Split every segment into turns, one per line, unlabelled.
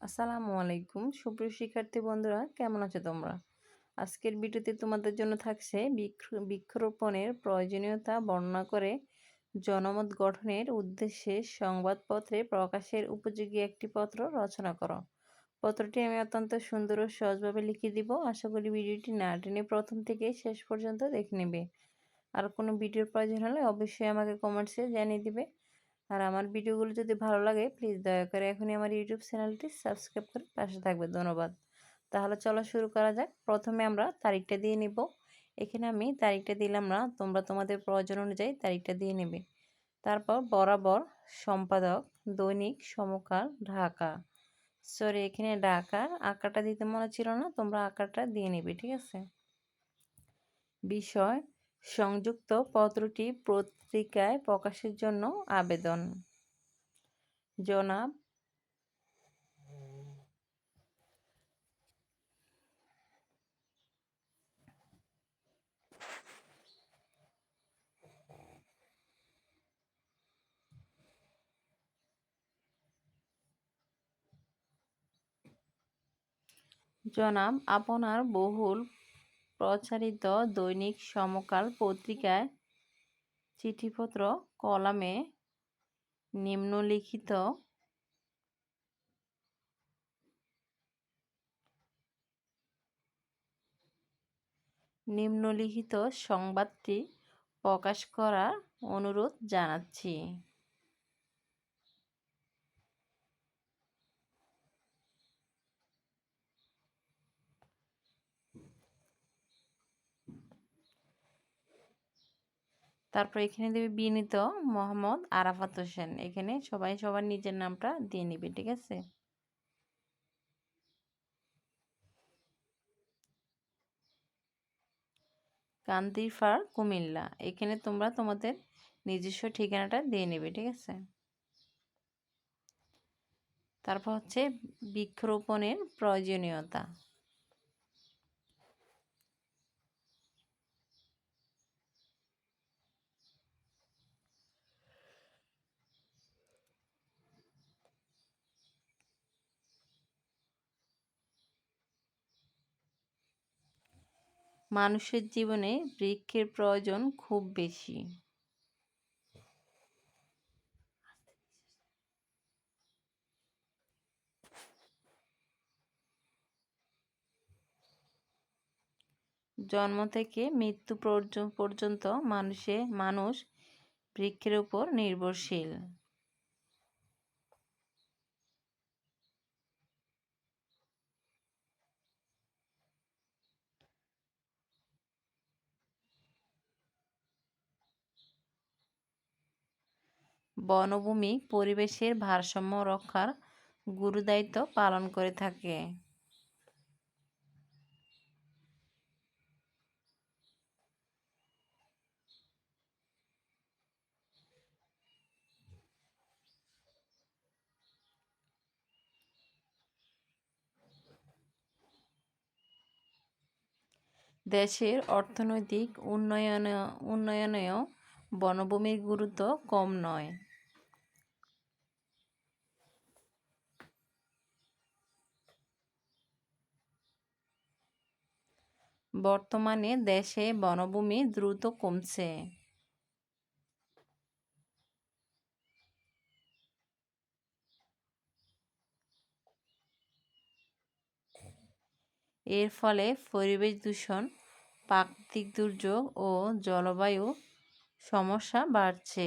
আসসালামু আলাইকুম। সুপ্রিয় শিক্ষার্থী বন্ধুরা, কেমন আছো তোমরা? আজকের ভিডিওতে তোমাদের জন্য থাকছে বৃক্ষরোপণের প্রয়োজনীয়তা বর্ণনা করে জনমত গঠনের উদ্দেশ্যে সংবাদপত্রে প্রকাশের উপযোগী একটি পত্র রচনা করো। পত্রটি আমি অত্যন্ত সুন্দর ও সহজভাবে লিখে দিব। আশা করি ভিডিওটি না টেনে প্রথম থেকে শেষ পর্যন্ত দেখে নেবে। আর কোনো ভিডিওর প্রয়োজন হলে অবশ্যই আমাকে কমেন্টসে জানিয়ে দিবে। আর আমার ভিডিওগুলো যদি ভালো লাগে প্লিজ দয়া করে এখনই আমার ইউটিউব চ্যানেলটি সাবস্ক্রাইব করে পাশে থাকবে। ধন্যবাদ। তাহলে চলো শুরু করা যাক। প্রথমে আমরা তারিখটা দিয়ে নিব। এখানে আমি তারিখটা দিলাম না, তোমরা তোমাদের প্রয়োজন অনুযায়ী তারিখটা দিয়ে নেবে। তারপর বরাবর সম্পাদক, দৈনিক সমকাল, ঢাকা। সরি এখানে ঢাকা। আঁকাটা দিতে মনে ছিল না, তোমরা আঁকাটা দিয়ে নেবে, ঠিক আছে? বিষয় সংযুক্ত পত্রটি পত্রিকায় প্রকাশের জন্য আবেদন। জনাব জনাব আপনার বহুল প্রচারিত দৈনিক সমকাল পত্রিকায় চিঠিপত্র কলামে নিম্নলিখিত নিম্নলিখিত সংবাদটি প্রকাশ করার অনুরোধ জানাচ্ছি। তারপর এখানে দেবে বিনীত মোহাম্মদ আরাফাত হোসেন। এখানে সবাই সবার নিজের নামটা দিয়ে নিবে, ঠিক আছে? কান্দিরফার কুমিল্লা। এখানে তোমরা তোমাদের নিজস্ব ঠিকানাটা দিয়ে নেবে, ঠিক আছে? তারপর হচ্ছে বৃক্ষরোপণের প্রয়োজনীয়তা। মানুষের জীবনে বৃক্ষের প্রয়োজন খুব বেশি। জন্ম থেকে মৃত্যু পর্যন্ত মানুষে, মানুষ বৃক্ষের উপর নির্ভরশীল। বনভূমি পরিবেশের ভারসাম্য রক্ষার গুরুদায়িত্ব পালন করে থাকে। দেশের অর্থনৈতিক উন্নয়নে উন্নয়নেও বনভূমির গুরুত্ব কম নয়। বর্তমানে দেশে বনভূমি দ্রুত কমছে। এর ফলে পরিবেশ দূষণ, প্রাকৃতিক দুর্যোগ ও জলবায়ু সমস্যা বাড়ছে।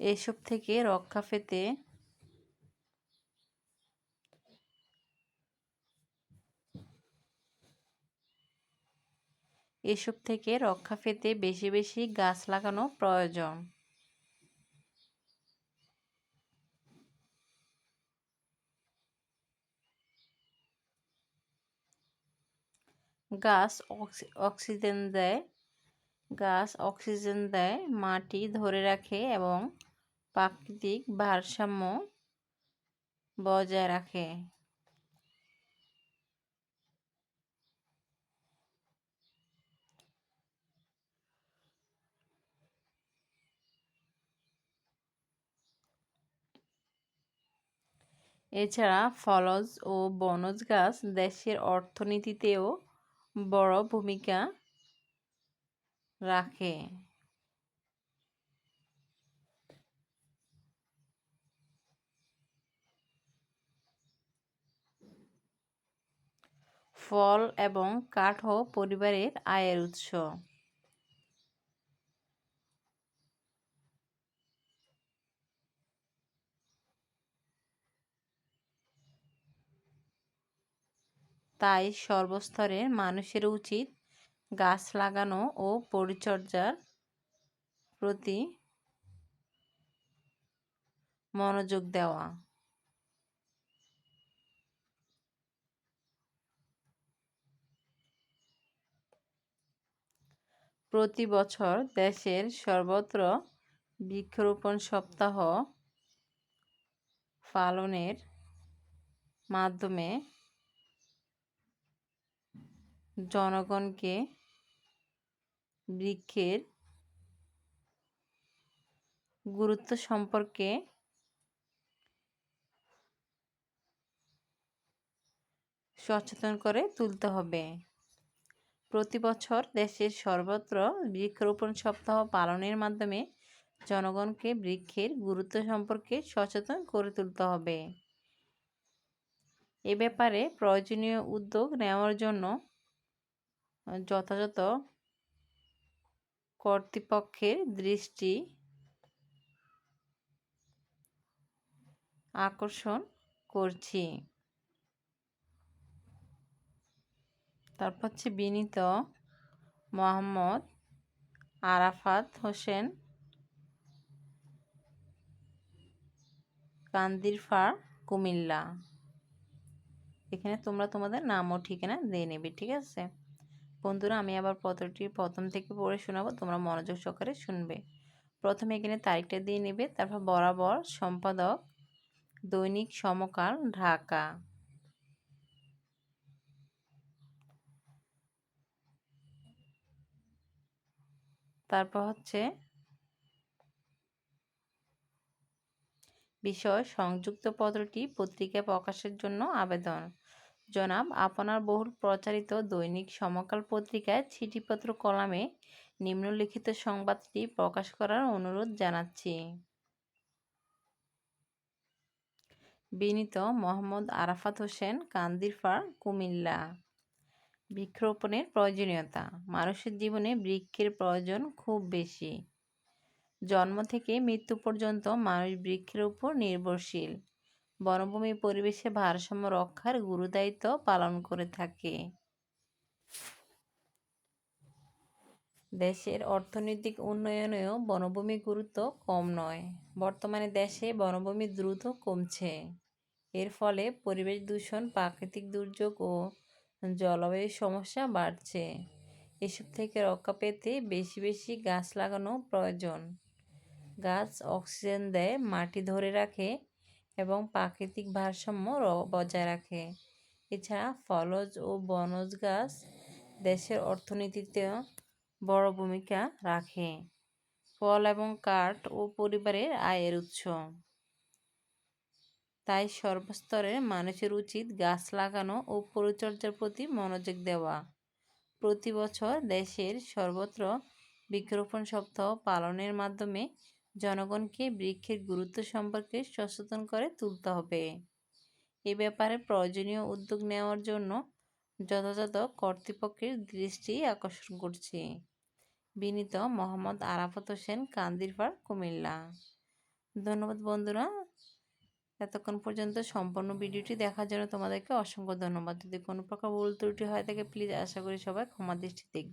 এসব থেকে রক্ষা পেতে এসব থেকে রক্ষা পেতে বেশি বেশি গাছ লাগানো প্রয়োজন। গাছ অক্সিজেন দেয়। গাছ অক্সিজেন দেয়, মাটি ধরে রাখে এবং প্রাকৃতিক ভারসাম্য বজায় রাখে। এছাড়া ফলজ ও বনজ গাছ দেশের অর্থনীতিতেও বড় ভূমিকা রাখে। ফল এবং কাঠও পরিবারের আয়ের উৎস। তাই সর্বস্তরের মানুষের উচিত গাছ লাগানো ও পরিচর্যার প্রতি মনোযোগ দেওয়া। প্রতি বছর দেশের সর্বত্র বৃক্ষরোপণ সপ্তাহ পালনের মাধ্যমে জনগণকে বৃক্ষের গুরুত্ব সম্পর্কে সচেতন করে তুলতে হবে। প্রতি বছর দেশের সর্বত্র বৃক্ষরোপণ সপ্তাহ পালনের মাধ্যমে জনগণকে বৃক্ষের গুরুত্ব সম্পর্কে সচেতন করে তুলতে হবে। এ ব্যাপারে প্রয়োজনীয় উদ্যোগ নেওয়ার জন্য যথাযথ কর্তৃপক্ষের দৃষ্টি আকর্ষণ করছি। তারপর হচ্ছে বিনীত মোহাম্মদ আরাফাত হোসেন কান্দিরফার কুমিল্লা। এখানে তোমরা তোমাদের নাম ও ঠিকানা দিয়ে নেবে, ঠিক আছে? বন্ধুরা, আমি আবার পত্রটি প্রথম থেকে পড়ে শোনাবো, তোমরা মনোযোগ সহকারে শুনবে। প্রথমে এখানে তারিখটা দিয়ে নেবে, তারপর বরাবর সম্পাদক দৈনিক সমকাল ঢাকা। তারপর হচ্ছে বিষয় সংযুক্ত পত্রটি পত্রিকায় প্রকাশের জন্য আবেদন। জনাব, আপনার বহুল প্রচারিত দৈনিক সমকাল পত্রিকায় চিঠিপত্র কলামে নিম্নলিখিত সংবাদটি প্রকাশ করার অনুরোধ জানাচ্ছি। বিনীত মোহাম্মদ আরাফাত হোসেন কান্দিরফার কুমিল্লা। বৃক্ষরোপণের প্রয়োজনীয়তা। মানুষের জীবনে বৃক্ষের প্রয়োজন খুব বেশি। জন্ম থেকে মৃত্যু পর্যন্ত মানুষ বৃক্ষের উপর নির্ভরশীল। বনভূমি পরিবেশে ভারসাম্য রক্ষার গুরুদায়িত্ব পালন করে থাকে। দেশের অর্থনৈতিক উন্নয়নেও বনভূমির গুরুত্ব কম নয়। বর্তমানে দেশে বনভূমি দ্রুত কমছে। এর ফলে পরিবেশ দূষণ, প্রাকৃতিক দুর্যোগ ও জলবায়ু সমস্যা বাড়ছে। এসব থেকে রক্ষা পেতে বেশি বেশি গাছ লাগানো প্রয়োজন। গাছ অক্সিজেন দেয়, মাটি ধরে রাখে এবং প্রাকৃতিক ভারসাম্য বজায় রাখে। এছাড়া ফলজ ও বনজ গাছ দেশের অর্থনীতিতে বড় ভূমিকা রাখে। ফল এবং কাঠ ও পরিবারের আয়ের উৎস। তাই সর্বস্তরের মানুষের উচিত গাছ লাগানো ও পরিচর্যার প্রতি মনোযোগ দেওয়া। প্রতি বছর দেশের সর্বত্র বৃক্ষরোপণ সপ্তাহ পালনের মাধ্যমে জনগণকে বৃক্ষের গুরুত্ব সম্পর্কে সচেতন করে তুলতে হবে। এ ব্যাপারে প্রয়োজনীয় উদ্যোগ নেওয়ার জন্য যথাযথ কর্তৃপক্ষের দৃষ্টি আকর্ষণ করছি। বিনীত মোহাম্মদ আরাফত হোসেন, কান্দিরপাড়, কুমিল্লা। ধন্যবাদ বন্ধুরা। এতক্ষণ পর্যন্ত সম্পূর্ণ ভিডিওটি দেখার জন্য তোমাদেরকে অসংখ্য ধন্যবাদ। যদি কোনো প্রকার ভুল ত্রুটি হয় থাকে প্লিজ আশা করি সবাই ক্ষমা দৃষ্টি দেখবে